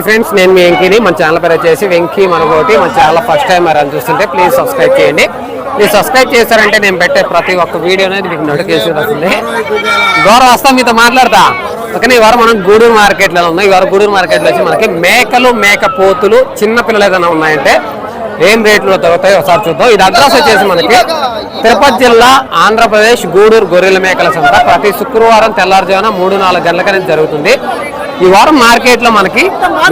Friends నేను మీ వెంకీని. మన channel పేరు వచ్చేసి వెంకీ మనకోటి మన ఛానల్ ఫస్ట్ టైం మరి చూస్తుంటే ప్లీజ్ సబ్స్క్రైబ్ చేయండి. మీరు సబ్స్క్రైబ్ చేశారంటే నేను పెట్టే ప్రతి ఒక్క వీడియో అనేది మీకు నోటిఫికేషన్ వస్తుంది. గౌరవ వస్తా మీతో మాట్లాడతా. ఓకే ఈ వారం మనం గూడూరు మార్కెట్లో ఉన్నాం. ఈ వారం గూడూరు మార్కెట్లో వచ్చి మనకి మేకలు మేక పోతులు చిన్న పిల్లలు ఏదైనా ఉన్నాయంటే ఏం రేట్లో దొరుకుతాయో ఒకసారి చూద్దాం. ఇది అడ్రస్ వచ్చేసి మనకి తిరుపతి జిల్లా ఆంధ్రప్రదేశ్ గూడూరు గొర్రెల మేకల సంత. ప్రతి శుక్రవారం తెల్లారుజామున మూడు నాలుగు గంటల జరుగుతుంది. ఈ వారం మార్కెట్లో మనకి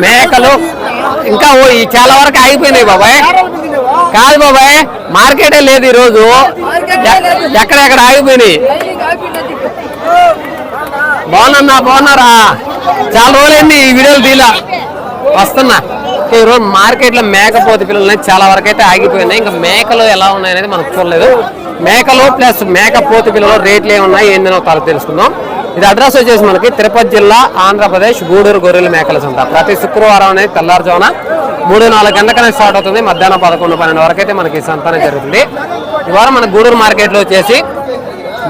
మేకలు ఇంకా ఓ ఈ చాలా వరకు ఆగిపోయినాయి బాబాయ్. కాదు బాబాయ్ మార్కెటే లేదు ఈ రోజు ఎక్కడెక్కడ ఆగిపోయినాయి? బాగున్నా బాగున్నారా? చాలా రోజులైంది ఈ వీడియోలు తీలా. వస్తున్నా. ఈ రోజు మార్కెట్లో మేకపోతే పిల్లలు చాలా వరకు అయితే ఆగిపోయినాయి. ఇంకా మేకలు ఎలా ఉన్నాయి అనేది మనకు చూడలేదు. మేకలు ప్లస్ మేకపోతే పిల్లలు రేట్లు ఏమున్నాయి ఏందని తల తెలుసుకుందాం. ఇది అడ్రస్ వచ్చేసి మనకి తిరుపతి జిల్లా ఆంధ్రప్రదేశ్ గూడూరు గొర్రెల మేకల సంత. ప్రతి శుక్రవారం అనేది తెల్లారుజామున మూడు నాలుగు గంటలకనే స్టార్ట్ అవుతుంది. మధ్యాహ్నం పదకొండు పన్నెండు వరకు అయితే మనకి ఈ జరుగుతుంది. ఈ వారం మన గూడూరు మార్కెట్లో వచ్చేసి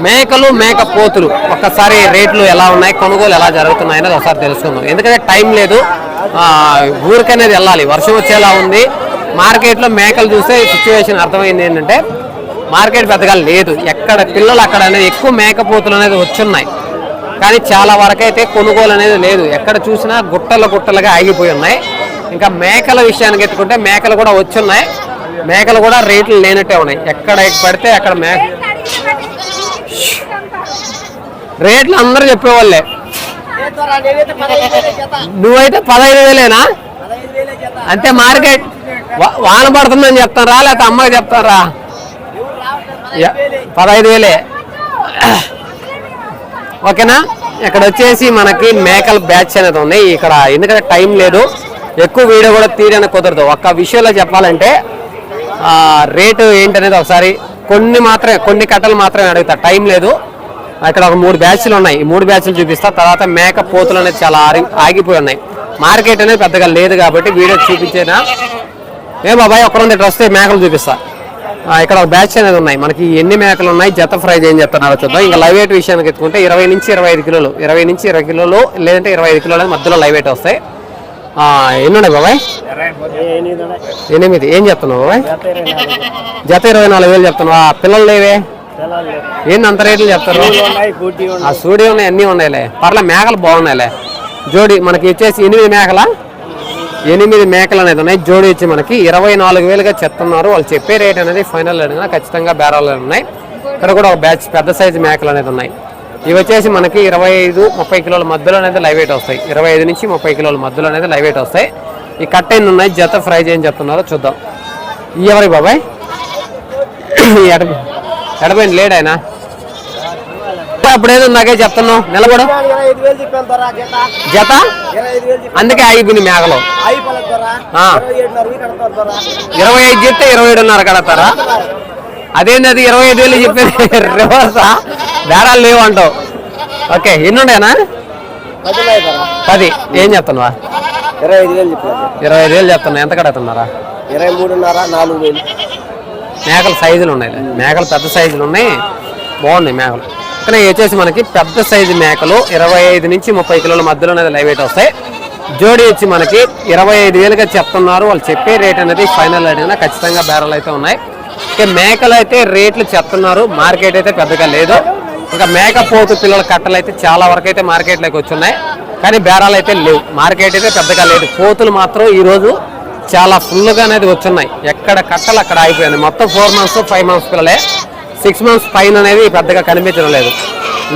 మేకలు మేక పోతులు ఒక్కసారి రేట్లు ఎలా ఉన్నాయి కొనుగోలు ఎలా జరుగుతున్నాయి అనేది ఒకసారి తెలుసుకుందాం. ఎందుకంటే టైం లేదు. ఊరికనేది వెళ్ళాలి. వర్షం వచ్చేలా ఉంది. మార్కెట్లో మేకలు చూస్తే సిచ్యువేషన్ అర్థమైంది ఏంటంటే మార్కెట్ పెద్దగా లేదు. ఎక్కడ పిల్లలు అక్కడ అనేది ఎక్కువ మేకపోతులు అనేది వచ్చున్నాయి. కానీ చాలా వరకు అయితే కొనుగోలు అనేది లేదు. ఎక్కడ చూసినా గుట్టలు గుట్టలుగా ఆగిపోయి ఉన్నాయి. ఇంకా మేకల విషయానికి ఎత్తుకుంటే మేకలు కూడా వచ్చున్నాయి మేకలు కూడా రేట్లు లేనట్టే ఉన్నాయి. ఎక్కడ పడితే అక్కడ మే రేట్లు అందరూ చెప్పేవాళ్ళే. నువ్వైతే పదహైదు వేలేనా? అంటే మార్కెట్ వా- వాన పడుతుందని చెప్తారా? లేకపోతే అమ్మకి చెప్తారా? పదహైదు వేలే. ఓకేనా? ఇక్కడ వచ్చేసి మనకి మేకల బ్యాచ్ అనేది ఉంది. ఇక్కడ ఎందుకంటే టైం లేదు. ఎక్కువ వీడియో కూడా తీయడానికి కుదరదు. ఒక్క విషయంలో చెప్పాలంటే రేటు ఏంటనేది ఒకసారి కొన్ని మాత్రమే కొన్ని కట్టలు మాత్రమే అడుగుతా. టైం లేదు. ఇక్కడ ఒక మూడు బ్యాచ్లు ఉన్నాయి. ఈ మూడు బ్యాచ్లు చూపిస్తా. తర్వాత మేక పోతులు అనేది చాలా ఆరి ఆగిపోయి ఉన్నాయి. మార్కెట్ అనేది పెద్దగా లేదు కాబట్టి వీడియో చూపించేనా? ఏ బాబాయ్ ఒక్క రెండు వస్తే మేకలు చూపిస్తా. ఇక్కడ ఒక బ్యాచ్ అనేది ఉన్నాయి. మనకి ఎన్ని మేకలు ఉన్నాయి జత ప్రైజ్ ఏం చెప్తున్నారో చూద్దాం. ఇంకా లైవ్ వెయిట్ విషయానికి ఎత్తుకుంటే ఇరవై నుంచి ఇరవై ఐదు కిలోలు ఇరవై నుంచి ఇరవై కిలోలు లేదంటే ఇరవై ఐదు కిలోలు మధ్యలో లైవ్ వెయిట్ వస్తాయి. ఎన్ని ఉన్నాయి బాబాయ్? ఎనిమిది. ఏం చెప్తున్నావు బాబాయ్? జత ఇరవై నాలుగు వేలు చెప్తున్నావు. పిల్లలు లేవే? ఏంది అంత రేట్లు చెప్తారు ఆ సూడి ఉన్నాయి అన్నీ ఉన్నాయిలే. పర్లే మేకలు బాగున్నాయిలే. జోడి మనకి వచ్చేసి ఎనిమిది మేకల? ఎనిమిది మేకలు అనేది ఉన్నాయి. జోడి వచ్చి మనకి ఇరవై నాలుగు వేలుగా చెప్తున్నారు. వాళ్ళు చెప్పే రేట్ అనేది ఫైనల్ అడిగినా ఖచ్చితంగా బేరాలు ఉన్నాయి. ఇక్కడ కూడా ఒక బ్యాచ్ పెద్ద సైజు మేకలు అనేది ఉన్నాయి. ఇవి వచ్చేసి మనకి ఇరవై ఐదు ముప్పై కిలోల మధ్యలో అనేది లైవ్ వెయిట్ వస్తాయి. ఇరవై ఐదు నుంచి ముప్పై కిలోల మధ్యలో అనేది లైవ్ వెయిట్ వస్తాయి. ఈ కట్ ఎన్ని ఉన్నాయి? జత ఫ్రై చేయని చెప్తున్నారో చూద్దాం. ఎవరి బాబాయ్. ఎడబై ఎడ ఎడబోయింది ఆయన. అప్పుడు ఏదో నాకే చెప్తున్నావు. నిలబడు. జత. అందుకే ఆగిపోయింది మేకలు. ఇరవై ఐదు చెప్తే ఇరవై ఏడున్నర కడతారా? అదేంది అది ఇరవై ఐదు వేలు చెప్పేది? రివర్సా? బేరాలు లేవు అంటావు. ఓకే ఎన్ని ఉన్నాయనా పది. ఏం చెప్తున్నావా? ఇరవై ఐదు వేలు ఇరవై ఐదు వేలు చెప్తున్నా ఎంత కడుతున్నారా? ఇరవై మూడున్నర నాలుగు వేలు. మేకల సైజులు ఉన్నాయి. మేకలు పెద్ద సైజులు ఉన్నాయి. బాగున్నాయి మేకలు. కానీ వచ్చేసి మనకి పెద్ద సైజు మేకలు ఇరవై ఐదు నుంచి ముప్పై కిలోల మధ్యలో అనేది లైవ్ వెయిట్ వస్తాయి. జోడీ వచ్చి మనకి ఇరవై ఐదు వేలుగా చెప్తున్నారు. వాళ్ళు చెప్పే రేట్ అనేది ఫైనల్ అడిగినా ఖచ్చితంగా బేరాలు అయితే ఉన్నాయి. ఇక మేకలు అయితే రేట్లు చెప్తున్నారు. మార్కెట్ అయితే పెద్దగా లేదు. ఇంకా మేక పోతు పిల్లల కట్టలు అయితే చాలా వరకు అయితే మార్కెట్లోకి వచ్చున్నాయి కానీ బేరాలు అయితే లేవు. మార్కెట్ అయితే పెద్దగా లేదు. పోతులు మాత్రం ఈరోజు చాలా ఫుల్గా అనేది వచ్చున్నాయి ఎక్కడ కట్టలు అక్కడ ఆగిపోయింది మొత్తం ఫోర్ మంత్స్ ఫైవ్ మంత్స్ పిల్లలే. సిక్స్ మంత్స్ పైన అనేది పెద్దగా కనిపించడం లేదు.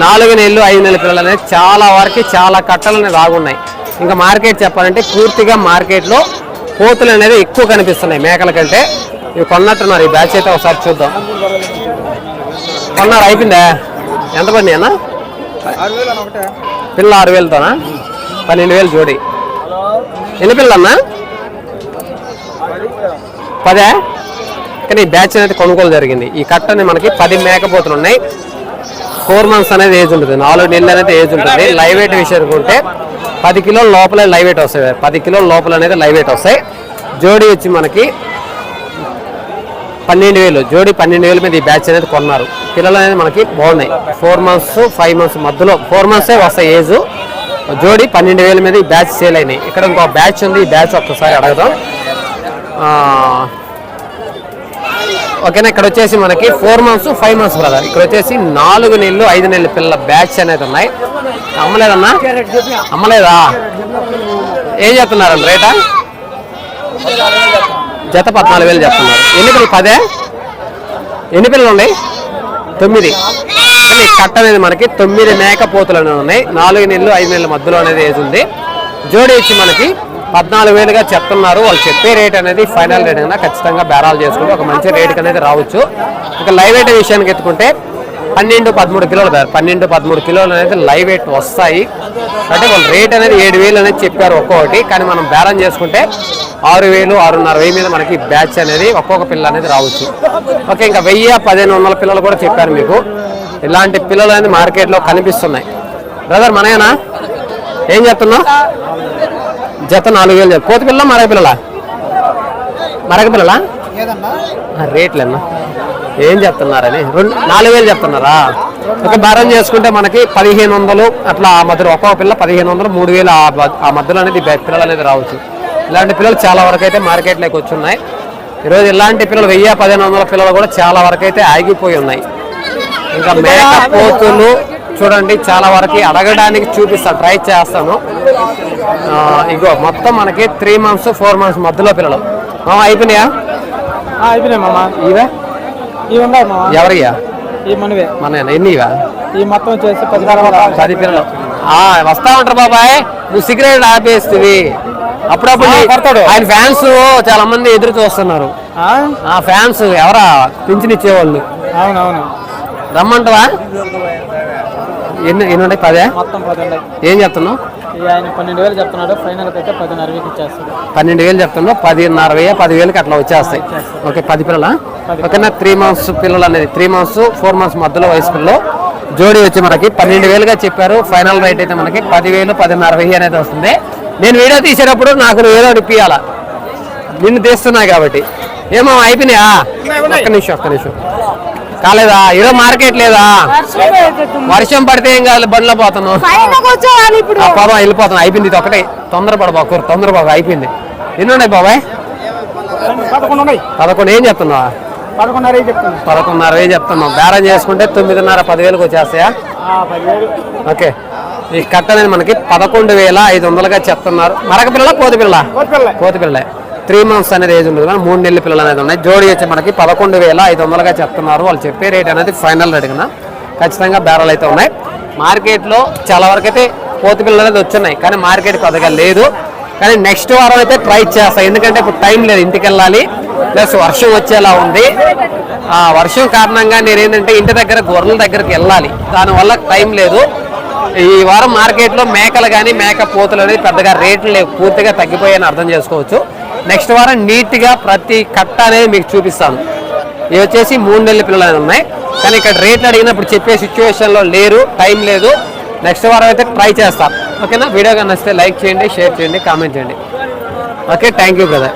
నాలుగు నెలలు ఐదు నెలల పిల్లలు అనేది చాలా వరకు చాలా కట్టలు అనేవి ఆగున్నాయి ఇంకా మార్కెట్ చెప్పాలంటే పూర్తిగా మార్కెట్లో కోతులు అనేది ఎక్కువ కనిపిస్తున్నాయి మేకల కంటే ఇవి కొన్నట్టున్నారు ఈ బ్యాచ్ అయితే ఒకసారి చూద్దాం. కొన్నారు అయిపోయిందా? ఎంత పడి అన్న? పిల్ల ఆరు వేలతోనా? పన్నెండు వేలు జోడి. ఎన్ని పిల్లలన్నా పదే? కానీ ఈ బ్యాచ్ అనేది కొనుగోలు జరిగింది. ఈ కట్టని మనకి పది మేకపోతులు ఉన్నాయి. ఫోర్ మంత్స్ అనేది ఏజ్ ఉంటుంది. నాలుగు నెలలు అనేది ఏజ్ ఉంటుంది. లైవ్ వెయిట్ విషయానికి ఉంటే పది కిలోల లోపలే లైవ్ వెయిట్ వస్తాయి. పది కిలోల లోపల అనేది లైవ్ వెయిట్ వస్తాయి. జోడీ వచ్చి మనకి పన్నెండు వేలు. జోడీ పన్నెండు వేల మీద ఈ బ్యాచ్ అనేది కొన్నారు. పిల్లలు అనేది మనకి బాగున్నాయి. ఫోర్ మంత్స్ ఫైవ్ మంత్స్ మధ్యలో ఫోర్ మంత్సే వస్తాయి ఏజ్. జోడి పన్నెండు వేల మీద ఈ బ్యాచ్ సేల్ అయినాయి. ఇక్కడ ఇంకో బ్యాచ్ ఉంది. ఈ బ్యాచ్ ఒక్కసారి అడగదాం. ఓకేనా? ఇక్కడ వచ్చేసి మనకి four months five months brother ఇక్కడ వచ్చేసి నాలుగు నెలలు ఐదు నెలల పిల్లల బ్యాచ్ అనేది ఉన్నాయి. అమ్మలేదన్నా? అమ్మలేదా? ఏం చెప్తున్నారండి రేటా? జత పద్నాలుగు వేలు చెప్తున్నారు ఎన్ని పిల్లలు? పదే? ఎన్ని పిల్లలు ఉన్నాయి? తొమ్మిది. కానీ ఈ కట్ట అనేది మనకి తొమ్మిది మేకపోతులు అనేవి ఉన్నాయి. నాలుగు నెలలు ఐదు నెలల మధ్యలో అనేది వేసి ఉంది. జోడి ఇచ్చి మనకి పద్నాలుగు వేలుగా చెప్తున్నారు. వాళ్ళు చెప్పే రేట్ అనేది ఫైనల్ రేట్ అయినా ఖచ్చితంగా బేరాలు చేసుకుంటే ఒక మంచి రేట్ అనేది రావచ్చు. ఇక లైవ్ వెయిట్ విషయానికి ఎత్తుకుంటే పన్నెండు పదమూడు కిలోలు పన్నెండు పదమూడు కిలోలు అనేది లైవ్ వెయిట్ వస్తాయి. అంటే వాళ్ళు రేట్ అనేది ఏడు వేలు అనేది చెప్పారు ఒక్కొక్కటి. కానీ మనం బేరం చేసుకుంటే ఆరు వేలు ఆరున్నర వెయ్యి మీద మనకి బ్యాచ్ అనేది ఒక్కొక్క పిల్ల అనేది రావచ్చు. ఓకే ఇంకా వెయ్యి పదిహేను వందల పిల్లలు కూడా చెప్పారు మీకు. ఇలాంటి పిల్లలు అనేది మార్కెట్లో కనిపిస్తున్నాయి. బ్రదర్ మనయేనా ఏం చెప్తున్నావు జత నాలుగు వేలు కోతి పిల్ల మరగ పిల్లలా? మరగ పిల్లలా? రేట్లేనా ఏం చెప్తున్నారని? రెండు నాలుగు వేలు చెప్తున్నారా? ఒక బేరం చేసుకుంటే మనకి పదిహేను వందలు అట్లా ఆ మధ్యలో ఒక్కొక్క పిల్ల పదిహేను వందలు మూడు వేలు ఆ మధ్య- ఆ మధ్యలో అనేది పిల్లలు అనేది రావచ్చు. ఇలాంటి పిల్లలు చాలా వరకు అయితే మార్కెట్లోకి వచ్చి ఉన్నాయి. ఈరోజు ఇలాంటి పిల్లలు వెయ్యి పదిహేను వందల పిల్లలు కూడా చాలా వరకు అయితే ఆగిపోయి ఉన్నాయి. ఇంకా మేక పోతులు చూడండి చాలా వరకు అడగడానికి చూపిస్తా ట్రై చేస్తాను. ఇగో మొత్తం మనకి త్రీ మంత్స్ ఫోర్ మంత్స్ మధ్యలో పిల్లలు. మామ అయిపోయినాయా? అయిపోయినాయి మామ. ఇవే? ఇవి ఉన్నాయి మామ. ఎవరయ్యా? ఈ మనవే. మన ఎన్ని ఇవా? ఈ మొత్తం వచ్చేసి పది పిల్లలు. వస్తా ఉంటారు బాబాయ్. నువ్వు సిగరెట్ ఆపేస్తుంది అప్పుడప్పుడు. ఆయన ఫ్యాన్స్ చాలా మంది ఎదురు చూస్తున్నారు. ఆ? ఫ్యాన్స్ ఎవరా? పింఛన్ ఇచ్చేవాళ్ళు. అవునవును. రమ్మంటావా? ఎన్ని ఎన్ని ఉంటాయి పదే? మొత్తం పది ఉన్నాయి. ఏం చెప్తున్నావు? ఆయన పన్నెండు వేలు చెప్తున్నాడు ఫైనల్ అయితే పదిన్నర వేలు ఇచ్చేస్తాడు. పన్నెండు వేలు చెప్తున్నావు పదిన్నర వెయ్యి పదివేలకి అట్లా వచ్చేస్తాయి. ఓకే పది పిల్లల? ఓకేనా త్రీ మంత్స్ పిల్లలు అనేది త్రీ మంత్స్ ఫోర్ మంత్స్ మధ్యలో వయసు పిల్లలు. జోడీ వచ్చి మనకి పన్నెండు వేలుగా చెప్పారు. ఫైనల్ రేట్ అయితే మనకి పదివేలు పదిన్నర వెయ్యి అనేది వస్తుంది. నేను వీడియో తీసేటప్పుడు నాకు ఏదో అనిపించాలా నిన్ను తీస్తున్నా కాబట్టి. ఏమో అయిపోయినాయా? ఒక్క నిమిషం ఒక్క నిమిషం. కాలేదా? ఈరోజు మార్కెట్ లేదా? వర్షం పడితే ఏం కాదు బండ్లో ఆ పాపం వెళ్ళిపోతాను అయిపోయింది ఇది ఒకటే. తొందరపడబాకు తొందరబాకు అయిపోయింది. ఎన్ని ఉన్నాయి బాబాయ్? పదకొండు ఏం చెప్తున్నావా? పదకొండున్నర చెప్తున్నా పదకొండున్నర వేలు చెప్తున్నాం బేరం చేసుకుంటే తొమ్మిదిన్నర పదివేలకు వచ్చేస్తాయా? ఓకే. ఈ కట్ట అనేది మనకి పదకొండు వేల ఐదు వందలుగా చెప్తున్నారు. మరక పిల్లల కోతి పిల్ల. కోతిపిల్ల. కోతి పిల్ల త్రీ మంత్స్ అనేది ఏజ్ ఉంటుంది కానీ మూడు నెలల పిల్లలు అనేది ఉన్నాయి. జోడి వచ్చి మనకి పదకొండు వేల ఐదు వందలుగా చెప్తున్నారు. వాళ్ళు చెప్పే రేట్ అనేది ఫైనల్ రేట్ కన్నా ఖచ్చితంగా బేరాలు అయితే ఉన్నాయి. మార్కెట్లో చాలా వరకు అయితే కోతి పిల్లలు అనేది వచ్చున్నాయి. కానీ మార్కెట్ కొద్దిగా లేదు. కానీ నెక్స్ట్ వారం అయితే ట్రై చేస్తాను ఎందుకంటే ఇప్పుడు టైం లేదు ఇంటికి వెళ్ళాలి. ప్లస్ వర్షం వచ్చేలా ఉంది. ఆ వర్షం కారణంగా నేను ఏంటంటే ఇంటి దగ్గర గొర్రెల దగ్గరికి వెళ్ళాలి. దానివల్ల టైం లేదు. ఈ వారం మార్కెట్లో మేకలు కానీ మేక పోతులు అనేది పెద్దగా రేట్లు లేవు. పూర్తిగా తగ్గిపోయాయని అర్థం చేసుకోవచ్చు. నెక్స్ట్ వారం నీట్గా ప్రతి కట్ట అనేది మీకు చూపిస్తాను. ఇవి వచ్చేసి మూడు నెలల పిల్లలు ఉన్నాయి. కానీ ఇక్కడ రేట్లు అడిగినప్పుడు చెప్పే సిచ్యువేషన్లో లేరు టైం లేదు. నెక్స్ట్ వారం అయితే ట్రై చేస్తాను ఓకేనా? వీడియో కానీ నచ్చితే లైక్ చేయండి షేర్ చేయండి కామెంట్ చేయండి. Okay thank you brother.